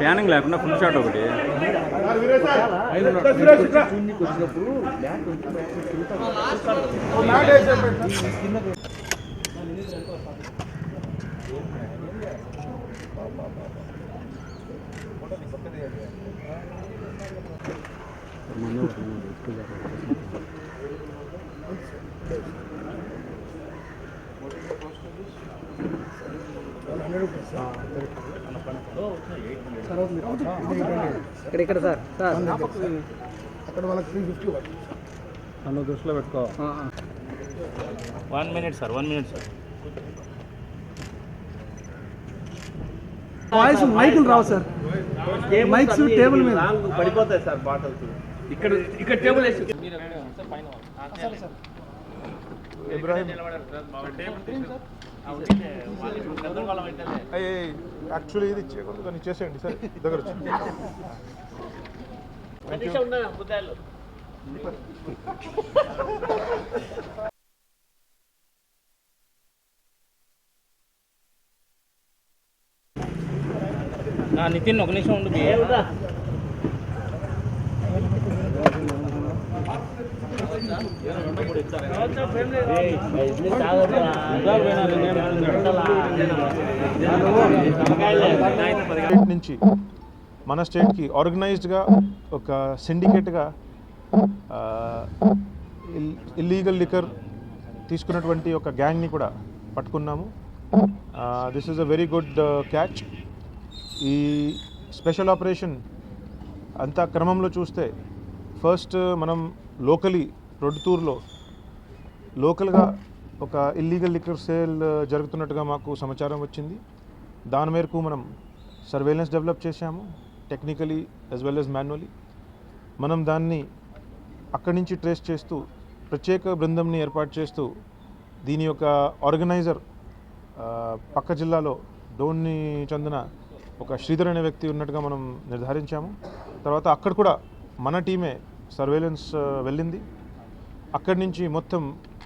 Panning లేకుండా full shot ఒకటి. ఇక్కడ ఇక్కడ సార్ సార్. అక్కడ వాళ్ళకి త్రీ ఫిఫ్టీ నన్ను దృష్టిలో పెట్టుకో. One minute sir one minute sir voice మైకులు రావు సార్. మైక్స్ టేబుల్ మీద. పడిపోతాయి సార్ బాటిల్స్. ఇక్కడ ఇక్కడ టేబుల్ వేసి. ఇబ్రాహిం. యాక్చువల్లీ ఇది చేయకూడదు కానీ చేసేయండి సరే దగ్గర వచ్చి. నితిన్ ఒక నిమిషం ఉండు బి. స్టేట్ నుంచి మన స్టేట్కి ఆర్గనైజ్డ్గా ఒక సిండికేట్గా ఇల్లీగల్ లిక్కర్ తీసుకున్నటువంటి ఒక గ్యాంగ్ని కూడా పట్టుకున్నాము. This is a very good catch ఈ స్పెషల్ ఆపరేషన్ అంతా క్రమంలో చూస్తే ఫస్ట్ మనం లోకలీ రొడ్డుతూరులో లోకల్గా ఒక ఇల్లీగల్ లిక్విడ్ సేల్ జరుగుతున్నట్టుగా మాకు సమాచారం వచ్చింది. దాని మేరకు మనం సర్వేలెన్స్ డెవలప్ చేశాము technically as well as manually మనం దాన్ని అక్కడి నుంచి ట్రేస్ చేస్తూ ప్రత్యేక బృందంని ఏర్పాటు చేస్తూ దీని యొక్క ఆర్గనైజర్ uh, పక్క జిల్లాలో డోన్ని చెందిన ఒక శ్రీధర్ అనే వ్యక్తి ఉన్నట్టుగా మనం నిర్ధారించాము. తర్వాత అక్కడ కూడా మన టీమే సర్వేలెన్స్ uh, వెళ్ళింది. అక్కడి నుంచి మొత్తం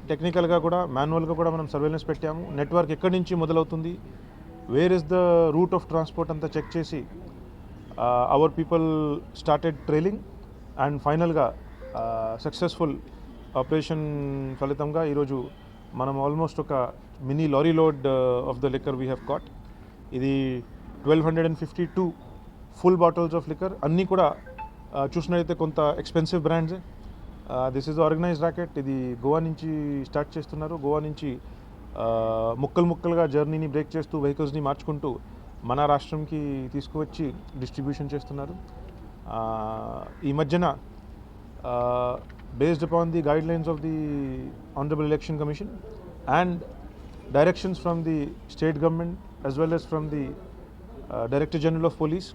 టెక్నికల్గా కూడా మాన్యువల్గా కూడా మనం సర్వేలెన్స్ పెట్టాము. నెట్వర్క్ ఎక్కడి నుంచి మొదలవుతుంది? Where is the route of transport అంతా చెక్ చేసి our people started trailing and ఫైనల్గా సక్సెస్ఫుల్ ఆపరేషన్ ఫలితంగా ఈరోజు మనం ఆల్మోస్ట్ ఒక mini lorry load of the liquor we have caught ఇది twelve hundred and fifty two full bottles of liquor అన్నీ కూడా చూసినట్లయితే కొంత ఎక్స్పెన్సివ్ బ్రాండ్సే దిస్ ఈజ్ ఆర్గనైజ్ ర్యాకెట్ ఇది గోవా నుంచి స్టార్ట్ చేస్తున్నారు గోవా నుంచి ముక్కలు ముక్కలుగా జర్నీని బ్రేక్ చేస్తూ వెహికల్స్ని మార్చుకుంటూ మన రాష్ట్రంకి తీసుకువచ్చి డిస్ట్రిబ్యూషన్ చేస్తున్నారు ఈ మధ్యన based upon the guidelines of the honourable election commission and directions from the state government as well as from the uh, Director General of Police.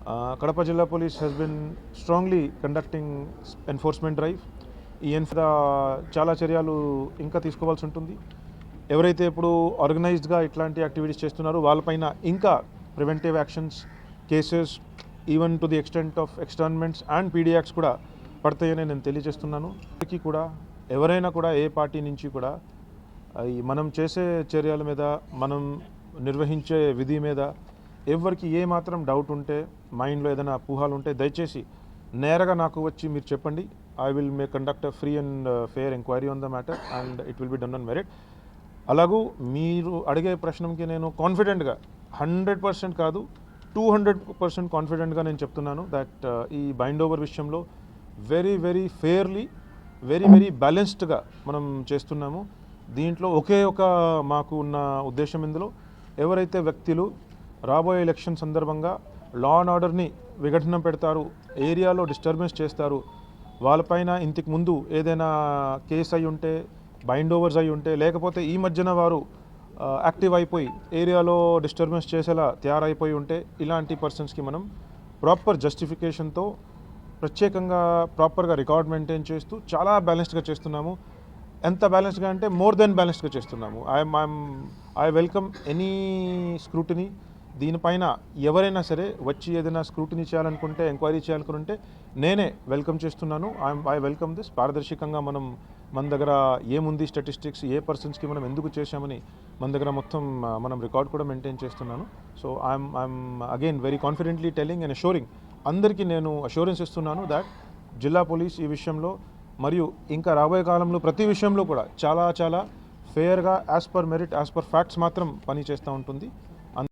Uh, Kadapa Jilla Police has been strongly conducting s- enforcement drive. ఈ ఎన్ఫ చాలా చర్యలు ఇంకా తీసుకోవాల్సి ఉంటుంది ఎవరైతే ఇప్పుడు ఆర్గనైజ్డ్గా ఇట్లాంటి యాక్టివిటీస్ చేస్తున్నారో వాళ్ళపైన ఇంకా preventive actions cases even to the extent of externments and PD acts కూడా పడతాయని నేను తెలియజేస్తున్నాను ఇప్పటికీ కూడా ఎవరైనా కూడా ఏ పార్టీ నుంచి కూడా ఈ మనం చేసే చర్యల మీద మనం నిర్వహించే విధి మీద ఎవరికి ఏ మాత్రం డౌట్ ఉంటే మైండ్లో ఏదైనా అపోహాలు ఉంటే దయచేసి నేరుగా నాకు వచ్చి మీరు చెప్పండి. I will may conduct free and fair enquiry on the matter and it will be done on merit అలాగూ మీరు అడిగే ప్రశ్నకి నేను కాన్ఫిడెంట్గా హండ్రెడ్ పర్సెంట్ కాదు టూ హండ్రెడ్ పర్సెంట్ కాన్ఫిడెంట్గా నేను చెప్తున్నాను దట్ uh, ఈ బైండ్ ఓవర్ విషయంలో very very fairly very very బ్యాలెన్స్డ్గా మనం చేస్తున్నాము. దీంట్లో ఒకే ఒక మాకు ఉన్న ఉద్దేశం ఇందులో. ఎవరైతే వ్యక్తులు రాబోయే ఎలక్షన్ సందర్భంగా లా అండ్ ఆర్డర్ని విఘటన పెడతారు ఏరియాలో డిస్టర్బెన్స్ చేస్తారు. వాళ్ళపైన ఇంతకు ముందు ఏదైనా కేసు అయి ఉంటే బైండ్ ఓవర్స్ అయి ఉంటే లేకపోతే ఈ మధ్యన వారు యాక్టివ్ అయిపోయి ఏరియాలో డిస్టర్బెన్స్ చేసేలా తయారైపోయి ఉంటే ఇలాంటి పర్సన్స్కి మనం ప్రాపర్ జస్టిఫికేషన్తో ప్రత్యేకంగా ప్రాపర్గా రికార్డ్ మెయింటైన్ చేస్తూ చాలా బ్యాలెన్స్డ్గా చేస్తున్నాము. ఎంత బ్యాలెన్స్డ్గా అంటే మోర్ దెన్ బ్యాలెన్స్డ్గా చేస్తున్నాము. I'm I'm I welcome any scrutiny దీనిపైన ఎవరైనా సరే వచ్చి ఏదైనా స్క్రూటినీ చేయాలనుకుంటే ఎంక్వైరీ చేయాలనుకుంటే నేనే వెల్కమ్ చేస్తున్నాను. ఐ వెల్కమ్ దిస్ పారదర్శకంగా మనం మన దగ్గర ఏముంది స్టాటిస్టిక్స్ ఏ పర్సన్స్కి మనం ఎందుకు చేశామని మన దగ్గర మొత్తం మనం రికార్డ్ కూడా మెయింటైన్ చేస్తున్నాను. So I'm I'm again very confidently telling and assuring అందరికీ నేను అష్యూరెన్స్ ఇస్తున్నాను దాట్ జిల్లా పోలీస్ ఈ విషయంలో మరియు ఇంకా రాబోయే కాలంలో ప్రతి విషయంలో కూడా చాలా చాలా ఫేర్గా as per merit as per facts మాత్రం పని చేస్తూ ఉంటుంది.